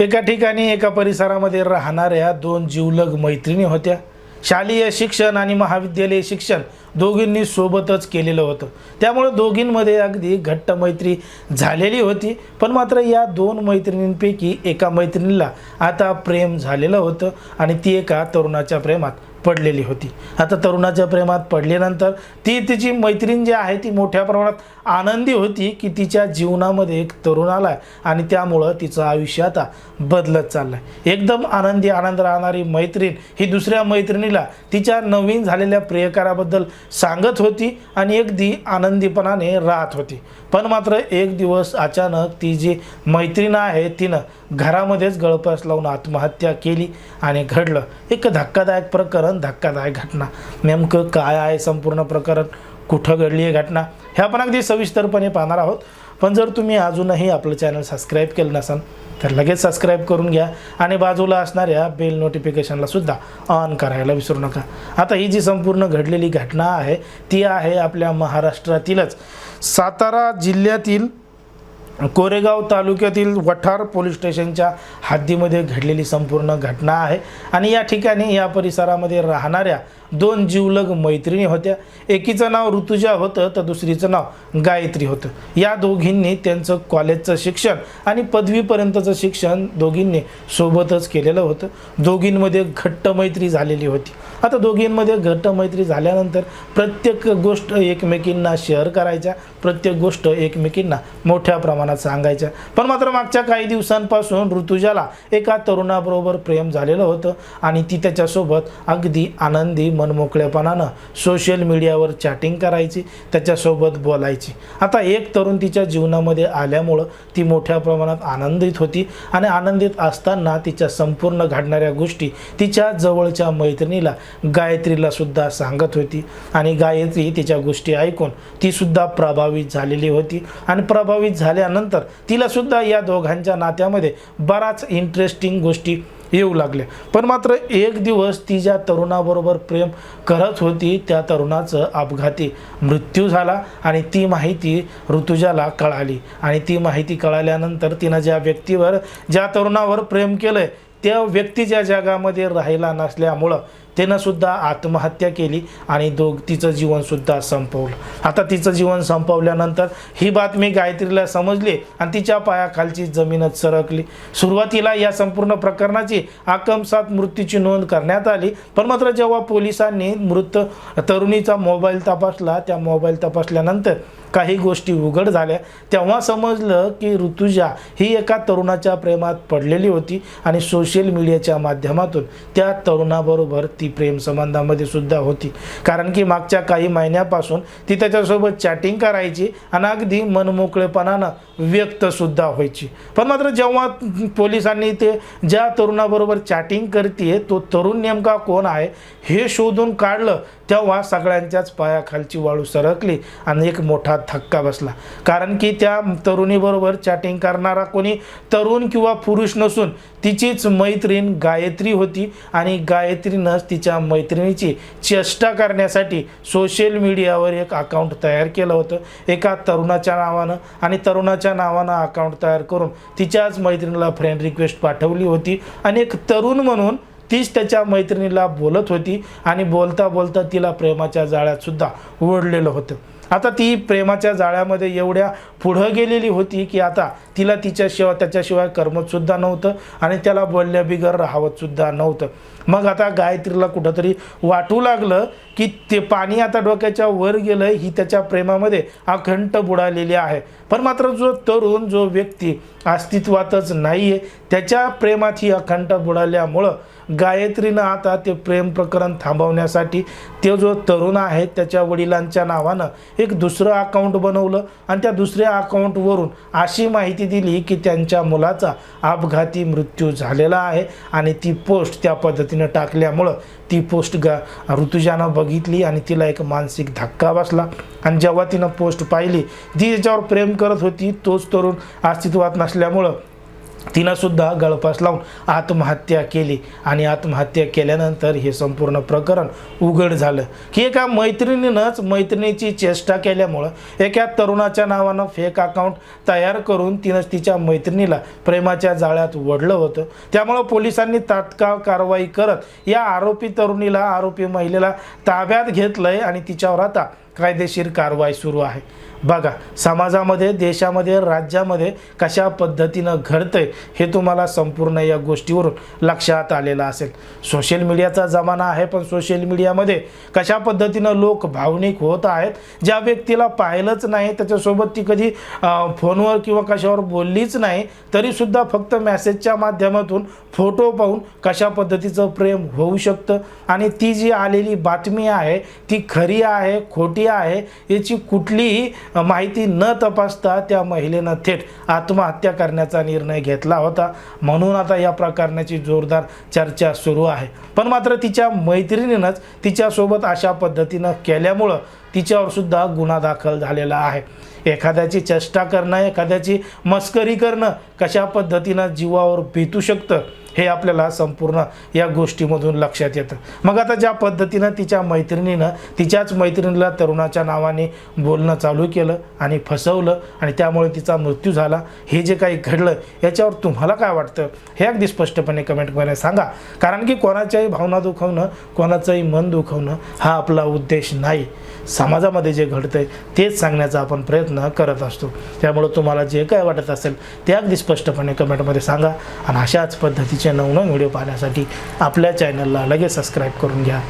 एका ठिकाणी एका परिसरामध्ये राहणाऱ्या दोन जीवलग मैत्रिणी होत्या. शालेय शिक्षण आणि महाविद्यालयीन शिक्षण दोघींनी सोबतच केलेलं होतं. त्यामुळे दोघींमध्ये अगदी घट्ट मैत्री झालेली होती. पण मात्र या दोन मैत्रिणींपैकी एका मैत्रिणीला आता प्रेम झालेलं होतं आणि ती एका तरुणाच्या प्रेमात पडलेली होती. आता तरुणाच्या प्रेमात पडल्यानंतर ती तिची मैत्रीण जी आहे ती मोठ्या प्रमाणात आनंदी होती की तिच्या जीवनामध्ये एक तरुण आला आहे आणि त्यामुळं तिचं आयुष्य आता बदलत चाललं आहे एकदम आनंदी आनंद राहणारी मैत्रीण ही दुसऱ्या मैत्रिणीला तिच्या नवीन झालेल्या प्रियकाराबद्दल सांगत होती आणि अगदी आनंदीपणाने राहत होती. पण मात्र एक दिवस अचानक ती जी मैत्रीण आहे तिनं घरामध्येच गळपास लावून आत्महत्या केली आणि घडलं. एक धक्कादायक प्रकरण धक्कादायक घटना. नेमकं काय आहे संपूर्ण प्रकरण? कुठं घडली आहे घटना? हे आपण अगदी सविस्तरपणे पाहणार आहोत. पण जर तुम्ही अजूनही आपलं चॅनल सबस्क्राईब केलं नसाल तर लगेच सबस्क्राईब करून घ्या आणि बाजूला असणाऱ्या बेल नोटिफिकेशनला सुद्धा ऑन करायला विसरू नका. आता ही जी संपूर्ण घडलेली घटना आहे ती आहे आपल्या महाराष्ट्रातीलच. सातारा जिल्ह्यातील कोरेगाव तालुक्यातील वठार पोलीस स्टेशनच्या हद्दीमध्ये घडलेली संपूर्ण घटना आहे. आणि या ठिकाणी या परिसरामध्ये राहणाऱ्या दोन जीवलग मैत्रिणी होत्या. एकीचं नाव ऋतुजा होतं तर दुसरीचं नाव गायत्री होतं. या दोघींनी त्यांचं कॉलेजचं शिक्षण आणि पदवीपर्यंतचं शिक्षण दोघींनी सोबतच केलेलं होतं. दोघींमध्ये घट्ट मैत्री झालेली होती. आता दोघींमध्ये घट्ट मैत्री झाल्यानंतर प्रत्येक गोष्ट एकमेकींना शेअर करायच्या. प्रत्येक गोष्ट एकमेकींना मोठ्या प्रमाणात सांगायच्या. पण मात्र मागच्या काही दिवसांपासून ऋतुजाला एका तरुणाबरोबर प्रेम झालेलं होतं आणि ती त्याच्यासोबत अगदी आनंदी मनमोकळेपणानं सोशल मीडियावर चॅटिंग करायची त्याच्यासोबत बोलायची. आता एक तरुण तिच्या जीवनामध्ये आल्यामुळं ती मोठ्या प्रमाणात आनंदित होती आणि आनंदित असताना तिच्या संपूर्ण घडणाऱ्या गोष्टी तिच्या जवळच्या मैत्रिणीला गायत्रीला सुद्धा सांगत होती. आणि गायत्री तिच्या गोष्टी ऐकून ती सुद्धा प्रभावित झालेली होती आणि प्रभावित झाल्यानंतर तिला सुद्धा या दोघांच्या नात्यामध्ये बराच इंटरेस्टिंग गोष्टी येऊ लागल्या. पण मात्र एक दिवस ती ज्या तरुणाबरोबर प्रेम करत होती त्या तरुणाचं अपघाती मृत्यू झाला आणि ती माहिती ऋतुजाला कळाली. आणि ती माहिती कळाल्यानंतर तिनं ज्या व्यक्तीवर ज्या तरुणावर प्रेम केलंय त्या व्यक्तीच्या जगामध्ये राहिला नसल्यामुळं तिनं सुद्धा आत्महत्या केली आणि दोघ तिचं जीवनसुद्धा संपवलं. आता तिचं जीवन संपवल्यानंतर ही बातमी गायत्रीला समजली आणि तिच्या पायाखालची जमीनच सरकली. सुरुवातीला या संपूर्ण प्रकरणाची आकमसात मृत्यूची नोंद करण्यात आली पण मात्र जेव्हा पोलिसांनी मृत तरुणीचा मोबाईल तपासला त्या मोबाईल तपासल्यानंतर काही गोष्टी उघड झाल्या. तेव्हा समजलं की ऋतुजा ही एका तरुणाच्या प्रेमात पडलेली होती आणि सोशल मीडियाच्या माध्यमातून त्या तरुणाबरोबर ती प्रेमसंबंधामध्ये सुद्धा होती. कारण की मागच्या काही महिन्यापासून ती त्याच्यासोबत चॅटिंग करायची आणि अगदी मनमोकळेपणानं व्यक्तसुद्धा व्हायची. पण मात्र जेव्हा पोलिसांनी ते ज्या तरुणाबरोबर चॅटिंग करते तो तरुण नेमका कोण आहे हे शोधून काढलं तेव्हा सगळ्यांच्याच पायाखालची वाळू सरकली आणि एक मोठा धक्का बसला. कारण की त्या तरुणीबरोबर चॅटिंग करणारा कोणी तरुण किंवा पुरुष नसून तिचीच मैत्रीण गायत्री होती आणि गायत्रीनंच तिच्या मैत्रिणीची चेष्टा करण्यासाठी सोशल मीडियावर एक अकाउंट तयार केलं होतं. एका तरुणाच्या नावानं आणि तरुणाच्या नावानं अकाउंट तयार करून तिच्याच मैत्रिणीला फ्रेंड रिक्वेस्ट पाठवली होती. आणि एक तरुण म्हणून तीच त्याच्या मैत्रिणीला बोलत होती आणि बोलता बोलता तिला प्रेमाच्या जाळ्यातसुद्धा ओढलेलं होतं. आता ती प्रेमाच्या जाळ्यामध्ये एवढ्या पुढं गेलेली होती की आता तिला तिच्याशिवाय त्याच्याशिवाय करमतसुद्धा नव्हतं आणि त्याला बोलल्या बिगर राहावतसुद्धा नव्हतं. मग आता गायत्रीला कुठंतरी वाटू लागलं की ते पाणी आता डोक्याच्या वर गेलं ही त्याच्या प्रेमामध्ये अखंड बुडालेली आहे. पण मात्र जो तरुण जो व्यक्ती अस्तित्वातच नाही आहे त्याच्या प्रेमात ही अखंड बुडाल्यामुळं गायत्रीनं आता ते प्रेम प्रकरण थांबवण्यासाठी ते जो तरुण आहे त्याच्या वडिलांच्या नावानं एक दुसरं अकाउंट बनवलं आणि त्या दुसऱ्या अकाउंटवरून अशी माहिती दिली की त्यांच्या मुलाचा अपघाती मृत्यू झालेला आहे आणि ती पोस्ट त्या पद्धतीने टाकल्यामुळं ती पोस्ट गा ऋतुजानं बघितली आणि तिला एक मानसिक धक्का बसला. आणि जेव्हा तिनं पोस्ट पाहिली ती ज्याच्यावर प्रेम करत होती तोच तरुण अस्तित्वात नसल्यामुळं तिनंसुद्धा गळपास गळफास लावून आत्महत्या केली. आणि आत्महत्या केल्यानंतर हे संपूर्ण प्रकरण उघड झालं. की एका मैत्रिणीनंच मैत्रिणीची चेष्टा केल्यामुळं एका तरुणाच्या नावानं फेक अकाउंट तयार करून तिनं तिच्या मैत्रिणीला प्रेमाच्या जाळ्यात ओढलं होतं. त्यामुळं पोलिसांनी तात्काळ कारवाई करत या आरोपी तरुणीला आरोपी महिलेला ताब्यात घेतलंय आणि तिच्यावर आता कायदेशीर कारवाई सुरू आहे. बघा समाजामध्ये देशामध्ये राज्यामध्ये कशा पद्धतीनं घडतंय हे तुम्हाला संपूर्ण या गोष्टीवरून लक्षात आलेलं असेल. सोशल मीडियाचा जमाना आहे पण सोशल मीडियामध्ये कशा पद्धतीनं लोक भावनिक होत आहेत ज्या व्यक्तीला पाहिलंच नाही त्याच्यासोबत ती कधी फोनवर किंवा कशावर बोललीच नाही तरीसुद्धा फक्त मॅसेजच्या माध्यमातून फोटो पाहून कशा पद्धतीचं प्रेम होऊ शकतं? आणि ती जी आलेली बातमी आहे ती खरी आहे खोटी आहे याची कुठलीही माहिती न तपासता त्या महिलेनं थेट आत्महत्या करण्याचा निर्णय घेतला होता. म्हणून आता या प्रकरणाची जोरदार चर्चा सुरू आहे. पण मात्र तिच्या मैत्रिणीनंच तिच्यासोबत अशा पद्धतीनं केल्यामुळं तिच्यावर सुद्धा गुन्हा दाखल झालेला आहे. एखाद्याची चेष्टा करणं एखाद्याची मस्करी करणं कशा पद्धतीनं जीवावर बेतू शकतं? हे आपल्याला संपूर्ण या गोष्टीमधून लक्षात येतं. मग आता ज्या पद्धतीनं तिच्या मैत्रिणीनं तिच्याच मैत्रिणीला तरुणाच्या नावाने बोलणं चालू केलं आणि फसवलं आणि त्यामुळे तिचा मृत्यू झाला हे जे काही घडलं याच्यावर तुम्हाला काय वाटतं? हे अगदी स्पष्टपणे कमेंटमध्ये सांगा. कारण की कोणाच्याही भावना दुखवणं कोणाचंही मन दुखवणं हा आपला उद्देश नाही. समाजामध्ये जे घडतंय तेच सांगण्याचा आपण प्रयत्न करत असतो. त्यामुळं तुम्हाला जे काय वाटत असेल ते अगदी स्पष्टपणे कमेंटमध्ये सांगा आणि अशाच पद्धतीचे नवनवीन व्हिडिओ पाहण्यासाठी आपल्या चॅनलला लगेच सबस्क्राईब करून घ्या.